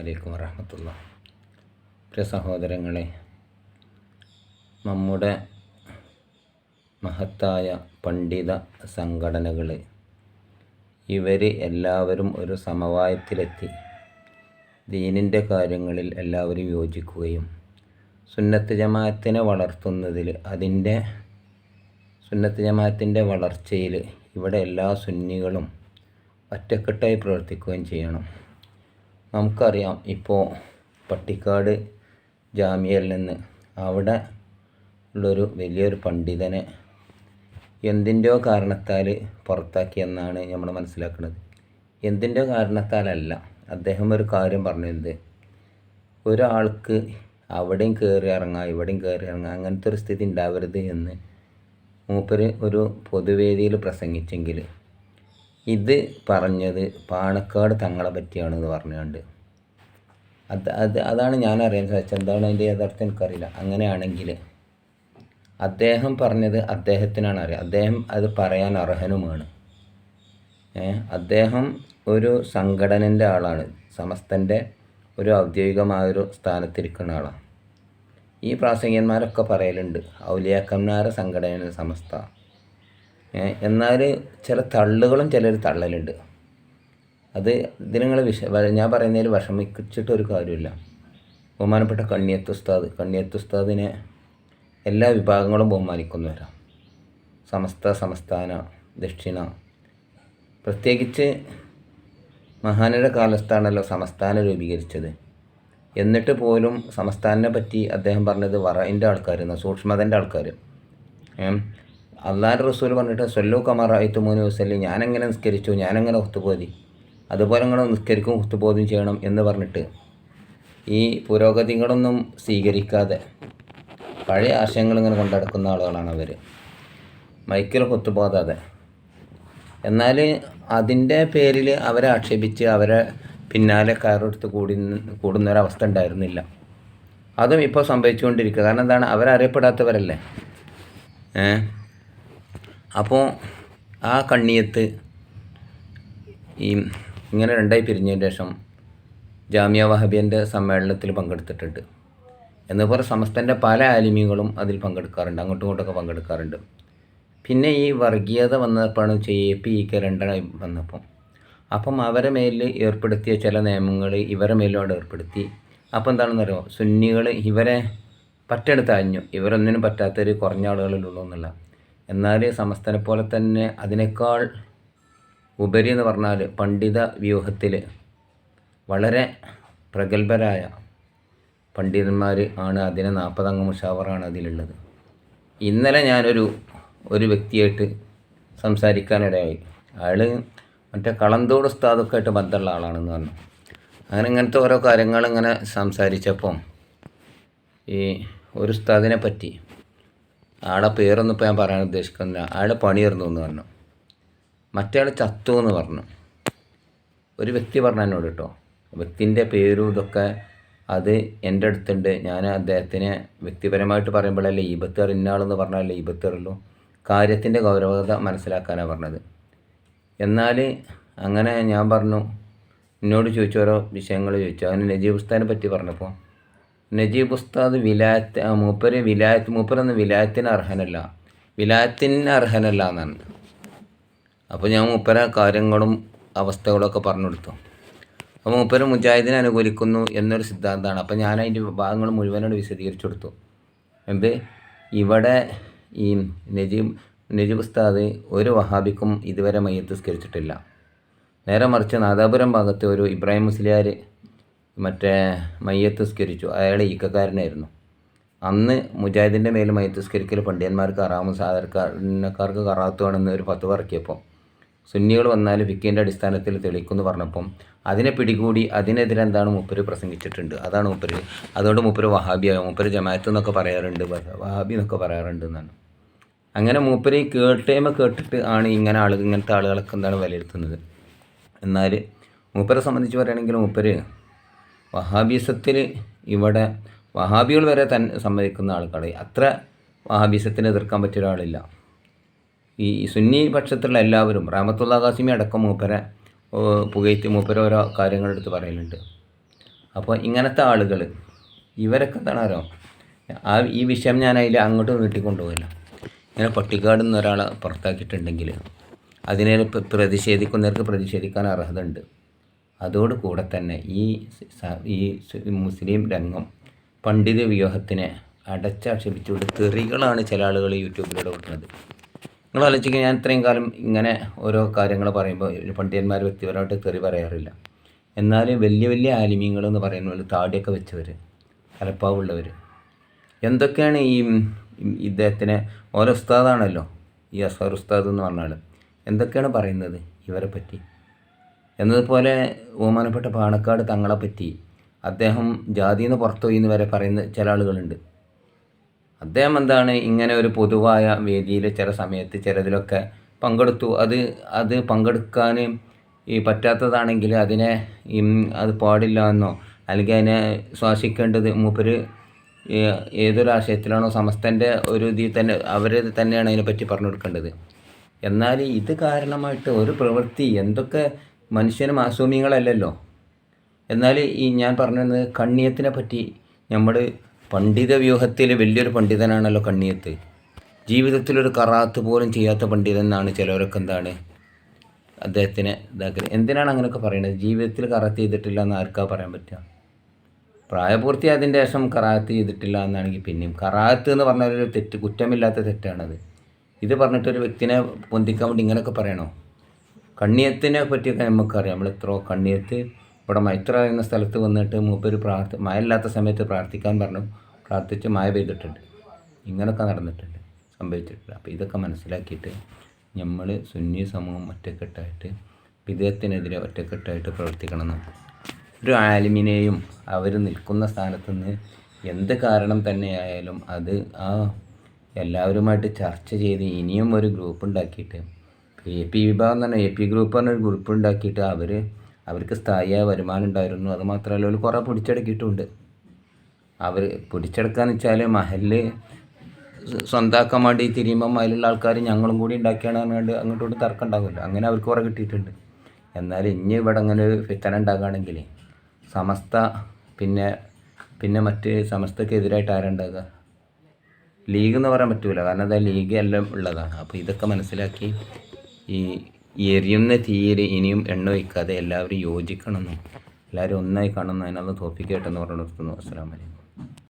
വലൈക്കും വറഹമത്തുള്ള. പ്രിയ സഹോദരങ്ങളെ നമ്മുടെ മഹത്തായ പണ്ഡിത സംഘടനകൾ ഇവർ എല്ലാവരും ഒരു സമവായത്തിലെത്തി. ദീനിന്റെ കാര്യങ്ങളിൽ എല്ലാവരും യോജിക്കുകയും സുന്നത്ത് ജമാഅത്തിനെ വളർത്തുന്നതിൽ അതിന്റെ സുന്നത്ത് ജമാഅത്തിന്റെ വളർച്ചയിൽ ഇവിടെ എല്ലാ സുന്നികളും ഒറ്റക്കെട്ടായി പ്രവർത്തിക്കുകയും ചെയ്യണം. നമുക്കറിയാം ഇപ്പോൾ പട്ടിക്കാട് ജാമ്യയിൽ നിന്ന് അവിടെ ഉള്ളൊരു വലിയൊരു പണ്ഡിതനെ എന്തിന്റെയോ കാരണത്താൽ പുറത്താക്കിയെന്നാണ് നമ്മൾ മനസ്സിലാക്കുന്നത് എന്തിന്റെയോ കാരണത്താലല്ല അദ്ദേഹം ഒരു കാര്യം പറഞ്ഞത് ഒരാൾക്ക് അവിടെയും കയറി ഇറങ്ങാം ഇവിടെയും കയറി ഇറങ്ങാം അങ്ങനത്തെ ഒരു സ്ഥിതി ഉണ്ടാവരുത് എന്ന് മൂപ്പര് ഒരു പൊതുവേദിയിൽ പ്രസംഗിച്ചെങ്കിൽ ഇത് പറഞ്ഞത് പാണക്കാട് തങ്ങളെ പറ്റിയാണെന്ന് പറഞ്ഞുകൊണ്ട് അത് അത് അതാണ് ഞാൻ അറിയാൻ സാധിച്ചത്. എന്താണ് അതിന്റെ യഥാർത്ഥം എനിക്കറിയില്ല. അങ്ങനെയാണെങ്കിൽ അദ്ദേഹം പറഞ്ഞത് അദ്ദേഹത്തിനാണ് അറിയാം. അദ്ദേഹം അത് പറയാൻ അർഹനുമാണ്. അദ്ദേഹം ഒരു സംഘടനന്റെ ആളാണ്. സമസ്തന്റെ ഒരു ഔദ്യോഗികമായൊരു സ്ഥാനത്തിരിക്കുന്ന ആളാണ്. ഈ പ്രാസംഗികന്മാരൊക്കെ പറയലുണ്ട്. ഔലിയാക്കന്മാരെ സംഘടന സമസ്ത. എന്നാൽ ചില തള്ളുകളും ചിലർ തള്ളലുണ്ട്. അത് ഇതിന് നിങ്ങൾ വിഷ ഞാൻ പറയുന്നതിൽ വിഷമിച്ചിട്ട് ഒരു കാര്യമില്ല. ബഹുമാനപ്പെട്ട കണ്ണിയത്ത് ഉസ്താദ് കണ്ണിയത്ത് ഉസ്താദിനെ എല്ലാ വിഭാഗങ്ങളും ബഹുമാനിക്കുന്നവരാണ് സമസ്ത സംസ്ഥാന ദക്ഷിണ. പ്രത്യേകിച്ച് മഹാനുടെ കാലത്താണല്ലോ സംസ്ഥാനം രൂപീകരിച്ചത്. എന്നിട്ട് പോലും സംസ്ഥാനത്തെ പറ്റി അദ്ദേഹം പറഞ്ഞത് വറയിന്റെ ആൾക്കാരെന്ന് സൂക്ഷ്മതന്റെ ആൾക്കാർ അള്ളാഹ് റസൂൽ പറഞ്ഞിട്ട് സൊല്ലു കമാർ മൂന്ന് ദിവസമല്ലേ ഞാനെങ്ങനെ നിസ്കരിച്ചു? ഞാനെങ്ങനെ ഒത്തുപോതി അതുപോലെ നിങ്ങൾ നിസ്കരിക്കും ഒത്തുപോതും ചെയ്യണം എന്ന് പറഞ്ഞിട്ട് ഈ പുരോഗതികളൊന്നും സ്വീകരിക്കാതെ പഴയ ആശയങ്ങൾ ഇങ്ങനെ കൊണ്ടടക്കുന്ന ആളുകളാണ് അവർ മൈക്കിൽ കൊത്തുപോകാതെ എന്നാൽ അതിന്റെ പേരിൽ അവരെ ആക്ഷേപിച്ച് അവരെ പിന്നാലെ കയറെടുത്ത് കൂടി കൂടുന്നൊരവസ്ഥ ഉണ്ടായിരുന്നില്ല. അതും ഇപ്പോൾ സംഭവിച്ചുകൊണ്ടിരിക്കുക. കാരണം എന്താണ്? അവരറിയപ്പെടാത്തവരല്ലേ? ഏ? അപ്പോൾ ആ കണ്ണിയത്ത് ഈ ഇങ്ങനെ രണ്ടായി പിരിഞ്ഞതിന് ശേഷം ജാമ്യ വഹബിയന്റെ സമ്മേളനത്തിൽ പങ്കെടുത്തിട്ടുണ്ട്. എന്നപോലെ സമസ്തന്റെ പല ആലിമികളും അതിൽ പങ്കെടുക്കാറുണ്ട് അങ്ങോട്ടും ഇങ്ങോട്ടൊക്കെ പങ്കെടുക്കാറുണ്ട്. പിന്നെ ഈ വർഗീയത വന്നപ്പോഴാണ് എ പി ഇ കെ രണ്ടായി വന്നപ്പം. അപ്പം അവരെ മേലിൽ ഏർപ്പെടുത്തിയ ചില നിയമങ്ങൾ ഇവരെ മേലോട് ഏർപ്പെടുത്തി. അപ്പോൾ എന്താണെന്നറിയോ? സുന്നികൾ ഇവരെ പറ്റെടുത്ത് അഞ്ഞു ഇവരൊന്നിനും പറ്റാത്തൊരു കുറഞ്ഞ ആളുകളിലുള്ളൂ എന്നുള്ള. എന്നാൽ സമസ്തനെ പോലെ തന്നെ അതിനേക്കാൾ ഉപരി എന്ന് പറഞ്ഞാൽ പണ്ഡിത വ്യൂഹത്തിൽ വളരെ പ്രഗത്ഭരായ പണ്ഡിതന്മാർ ആണ് അതിനെ നാൽപ്പതംഗ മുഷാവറാണ് അതിലുള്ളത്. ഇന്നലെ ഞാനൊരു ഒരു വ്യക്തിയായിട്ട് സംസാരിക്കാനിടയായി. അയാൾ മറ്റേ കളന്തോട് ഉസ്താദൊക്കെ ആയിട്ട് ബന്ധമുള്ള ആളാണെന്ന് പറഞ്ഞു. അങ്ങനെ ഇങ്ങനത്തെ ഓരോ കാര്യങ്ങൾ ഇങ്ങനെ സംസാരിച്ചപ്പം ഈ ഒരു ഉസ്താദിനെ പറ്റി ആളെ പേരൊന്നും ഇപ്പോൾ ഞാൻ പറയാൻ ഉദ്ദേശിക്കുന്നില്ല. അയാളുടെ പണിയിരുന്നു എന്ന് പറഞ്ഞു. മറ്റേ ചത്തു എന്ന് പറഞ്ഞു. ഒരു വ്യക്തി പറഞ്ഞു എന്നോട് കേട്ടോ. വ്യക്തിന്റെ പേരും ഇതൊക്കെ അത് എന്റെ അടുത്തുണ്ട്. ഞാൻ അദ്ദേഹത്തിനെ വ്യക്തിപരമായിട്ട് പറയുമ്പോഴല്ലേ ഈബത്ത് ഇന്നാളെന്ന് പറഞ്ഞാലേ ഈ അറിയുള്ളൂ. കാര്യത്തിന്റെ ഗൗരവത മനസ്സിലാക്കാനാണ് പറഞ്ഞത്. എന്നാൽ അങ്ങനെ ഞാൻ പറഞ്ഞു. എന്നോട് ചോദിച്ചോരോ വിഷയങ്ങൾ ചോദിച്ചു. അതിന് നജീബ് ഉസ്താനെ പറ്റി പറഞ്ഞപ്പോൾ നജീബ് ഉസ്താദ് വിലായത്ത് മൂപ്പര് വിലായത്ത് മൂപ്പരെന്ന് വിലായത്തിന് അർഹനല്ല. വിലായത്തിന് അർഹനല്ല എന്നാണ്. അപ്പോൾ ഞാൻ മൂപ്പര കാര്യങ്ങളും അവസ്ഥകളൊക്കെ പറഞ്ഞു കൊടുത്തു അപ്പോൾ മൂപ്പര് മുജാഹിദിനെ അനുകൂലിക്കുന്നു എന്നൊരു സിദ്ധാന്തമാണ് അപ്പോൾ ഞാൻ അതിന്റെ ഭാഗങ്ങൾ മുഴുവനോട് വിശദീകരിച്ചു കൊടുത്തു. എന്ത്? ഇവിടെ ഈ നജീബ് നജീബ് ഉസ്താദ് ഒരു വഹാബിക്കും ഇതുവരെ മയ്യത്ത് സ്കരിച്ചിട്ടില്ല നേരെ മറിച്ച് നാദാപുരം ഭാഗത്ത് ഒരു ഇബ്രാഹിം മുസ്ലിയാർ മറ്റേ മയ്യത്തുസ്കരിച്ചു അയാൾ ഈക്കക്കാരനായിരുന്നു. അന്ന് മുജാഹിദിന്റെ മേൽ മയ്യത്തുസ്കരിക്കൽ പണ്ഡിതന്മാർക്ക് അറാമും സാധാരണക്കാർക്ക് കറാത്തുവാണെന്ന് ഒരു പത്ത് പറക്കിയപ്പം സുന്നികൾ വന്നാൽ ഫിക്കിന്റെ അടിസ്ഥാനത്തിൽ തെളിക്കുമെന്ന് പറഞ്ഞപ്പം അതിനെ പിടികൂടി അതിനെതിരെ എന്താണ് മൂപ്പര് പ്രസംഗിച്ചിട്ടുണ്ട്. അതാണ് മൂപ്പര്. അതുകൊണ്ട് മൂപ്പര് വഹാബിയാകും മൂപ്പര് ജമാഅത്ത് എന്നൊക്കെ പറയാറുണ്ട്. വഹാബി എന്നൊക്കെ പറയാറുണ്ട് എന്നാണ്. അങ്ങനെ മൂപ്പര് ഈ കേട്ടേമ കേട്ടിട്ട് ആണ് ഇങ്ങനെ ആളുകൾ ഇങ്ങനത്തെ ആളുകളൊക്കെ എന്താണ് വിലയിരുത്തുന്നത്. എന്നാൽ മൂപ്പരെ സംബന്ധിച്ച് പറയുകയാണെങ്കിൽ മൂപ്പര് വഹാബീസത്തിൽ ഇവിടെ വഹാബികൾ വരെ തൻ സമ്മതിക്കുന്ന ആൾക്കാർ. അത്ര വഹാബിസത്തിന് എതിർക്കാൻ പറ്റിയ ഒരാളില്ല. ഈ സുന്നി പക്ഷത്തിലുള്ള എല്ലാവരും റഹമത്തുള്ള ഖാസിമി അടക്കം മൂപ്പരെ പുകയത്തി മൂപ്പര ഓരോ കാര്യങ്ങളെടുത്ത് പറയലുണ്ട്. അപ്പോൾ ഇങ്ങനത്തെ ആളുകൾ ഇവരൊക്കെ തണാരോ ആ ഈ വിഷയം ഞാൻ അതിൽ അങ്ങോട്ട് നീട്ടിക്കൊണ്ടുപോകില്ല ഇങ്ങനെ പട്ടിക്കാട് നിന്ന് ഒരാളെ പുറത്താക്കിയിട്ടുണ്ടെങ്കിൽ അതിനെ പ്ര- പ്രതിഷേധിക്കുന്നവർക്ക് പ്രതിഷേധിക്കാൻ അർഹത ഉണ്ട് അതോടുകൂടെ തന്നെ ഈ ഈ മുസ്ലിം രംഗം പണ്ഡിത വ്യൂഹത്തിനെ അടച്ചാക്ഷേപിച്ചുകൊണ്ട് തെറികളാണ് ചില ആളുകൾ യൂട്യൂബിലൂടെ കൊടുക്കുന്നത്. നിങ്ങൾ ആലോചിക്കുക ഞാൻ ഇത്രയും കാലം ഇങ്ങനെ ഓരോ കാര്യങ്ങൾ പറയുമ്പോൾ പണ്ഡിതന്മാർ വ്യക്തിപരമായിട്ട് തെറി പറയാറില്ല. എന്നാലും വലിയ വലിയ ആലിമ്യങ്ങൾ എന്ന് പോലെ താടിയൊക്കെ വെച്ചവർ അലപ്പാവുള്ളവർ എന്തൊക്കെയാണ് ഈ ഇദ്ദേഹത്തിന് ഓരോ ഉസ്താദാണല്ലോ ഈ അസ്ഹർ ഉസ്താദ് എന്ന് പറഞ്ഞാൽ എന്തൊക്കെയാണ് പറയുന്നത് ഇവരെ പറ്റി? എന്നതുപോലെ ബഹുമാനപ്പെട്ട പാണക്കാട് തങ്ങളെ പറ്റി അദ്ദേഹം ജാതിയിൽ നിന്ന് പുറത്തുപോയി എന്ന് വരെ പറയുന്ന ചില ആളുകളുണ്ട്. അദ്ദേഹം എന്താണ് ഇങ്ങനെ ഒരു പൊതുവായ വേദിയിൽ ചില സമയത്ത് ചിലതിലൊക്കെ പങ്കെടുത്തു. അത് അത് പങ്കെടുക്കാൻ ഈ പറ്റാത്തതാണെങ്കിൽ അതിനെ അത് പാടില്ല എന്നോ അല്ലെങ്കിൽ അതിനെ ശ്വാസിക്കേണ്ടത് മൂപ്പര് ഏതൊരു ആശയത്തിലാണോ സമസ്തന്റെ ഒരു ഇതിൽ തന്നെ അവർ തന്നെയാണ് അതിനെപ്പറ്റി പറഞ്ഞു കൊടുക്കേണ്ടത്. എന്നാൽ ഇത് കാരണമായിട്ട് ഒരു പ്രവൃത്തി എന്തൊക്കെ മനുഷ്യന് മാസൂമികളല്ലല്ലോ. എന്നാൽ ഈ ഞാൻ പറഞ്ഞു തന്നത് കണ്ണിയത്തിനെ പറ്റി. നമ്മൾ പണ്ഡിത വ്യൂഹത്തിൽ വലിയൊരു പണ്ഡിതനാണല്ലോ കണ്ണിയത്ത്. ജീവിതത്തിലൊരു കറാത്ത് പോലും ചെയ്യാത്ത പണ്ഡിതൻ എന്നാണ് ചിലവരൊക്കെ എന്താണ് അദ്ദേഹത്തിനെ ഇതാക്കുന്നത് എന്തിനാണ് അങ്ങനെയൊക്കെ പറയുന്നത് ജീവിതത്തിൽ കറാത്ത് ചെയ്തിട്ടില്ല എന്ന് ആർക്കാ പറയാൻ പറ്റുക? പ്രായപൂർത്തി അതിന്റെ ശേഷം കറാത്ത് ചെയ്തിട്ടില്ല എന്നാണെങ്കിൽ പിന്നെയും. കറാത്ത് എന്ന് പറഞ്ഞാൽ ഒരു തെറ്റ് കുറ്റമില്ലാത്ത തെറ്റാണത്. ഇത് പറഞ്ഞിട്ട് ഒരു വ്യക്തിനെ പൊന്തിക്കാൻ വേണ്ടി ഇങ്ങനെയൊക്കെ പറയണോ? കണ്ണിയത്തിനെ പറ്റിയൊക്കെ നമുക്കറിയാം. നമ്മൾ എത്രയോ കണ്ണിയത്ത് ഇവിടെ മൈത്ര എന്ന സ്ഥലത്ത് വന്നിട്ട് മൂപ്പര് പ്രാർത്ഥി മഴയില്ലാത്ത സമയത്ത് പ്രാർത്ഥിക്കാൻ പറഞ്ഞു. പ്രാർത്ഥിച്ച് മഴ പെയ്തിട്ടുണ്ട്. ഇങ്ങനെയൊക്കെ നടന്നിട്ടുണ്ട്. സംഭവിച്ചിട്ടുണ്ട്. അപ്പോൾ ഇതൊക്കെ മനസ്സിലാക്കിയിട്ട് നമ്മൾ സുന്നി സമൂഹം ഒറ്റക്കെട്ടായിട്ട് വിദേഹത്തിനെതിരെ ഒറ്റക്കെട്ടായിട്ട് പ്രവർത്തിക്കണം ഒരു ആലിമിനെയും അവർ നിൽക്കുന്ന സ്ഥാനത്ത് നിന്ന് എന്ത് കാരണം തന്നെയായാലും അത് ആ എല്ലാവരുമായിട്ട് ചർച്ച ചെയ്ത് ഇനിയും ഒരു ഗ്രൂപ്പ് ഉണ്ടാക്കിയിട്ട് എ പി വിഭാഗം തന്നെ എ പി ഗ്രൂപ്പ് പറഞ്ഞൊരു ഗ്രൂപ്പ് ഉണ്ടാക്കിയിട്ട് അവർ അവർക്ക് സ്ഥായിയായ വരുമാനം ഉണ്ടായിരുന്നു. അത് മാത്രമല്ല അവർ കുറേ പിടിച്ചെടുക്കിയിട്ടുണ്ട്. അവർ പിടിച്ചെടുക്കാന്ന് വെച്ചാൽ മഹൽ സ്വന്താക്കാൻ വേണ്ടി തിരിയുമ്പം അതിലുള്ള ആൾക്കാർ ഞങ്ങളും കൂടി ഉണ്ടാക്കിയാണ് പറഞ്ഞുകൊണ്ട് അങ്ങോട്ടും ഇങ്ങോട്ടും തർക്കം ഉണ്ടാകുമല്ലോ അങ്ങനെ അവർക്ക് കുറേ കിട്ടിയിട്ടുണ്ട്. എന്നാൽ ഇനി ഇവിടെ അങ്ങനെ ഒരു ഫിത്തന ഉണ്ടാകുകയാണെങ്കിൽ സമസ്ത പിന്നെ പിന്നെ മറ്റ് സമസ്തക്കെതിരായിട്ട് ആരുണ്ടാകുക ലീഗ് എന്ന് പറയാൻ പറ്റൂല. കാരണം അത് ലീഗ് എല്ലാം ഉള്ളതാണ്. അപ്പോൾ ഇതൊക്കെ മനസ്സിലാക്കി ഈ എരിയുന്ന തീയിൽ ഇനിയും എണ്ണ വയ്ക്കാതെ എല്ലാവരും യോജിക്കണമെന്നും എല്ലാവരും ഒന്നായി കാണണമെന്നും അതിനുള്ള തോപ്പിക്കേട്ടെന്ന് പറഞ്ഞു നിർത്തുന്നു അസ്സാം വലൈക്കും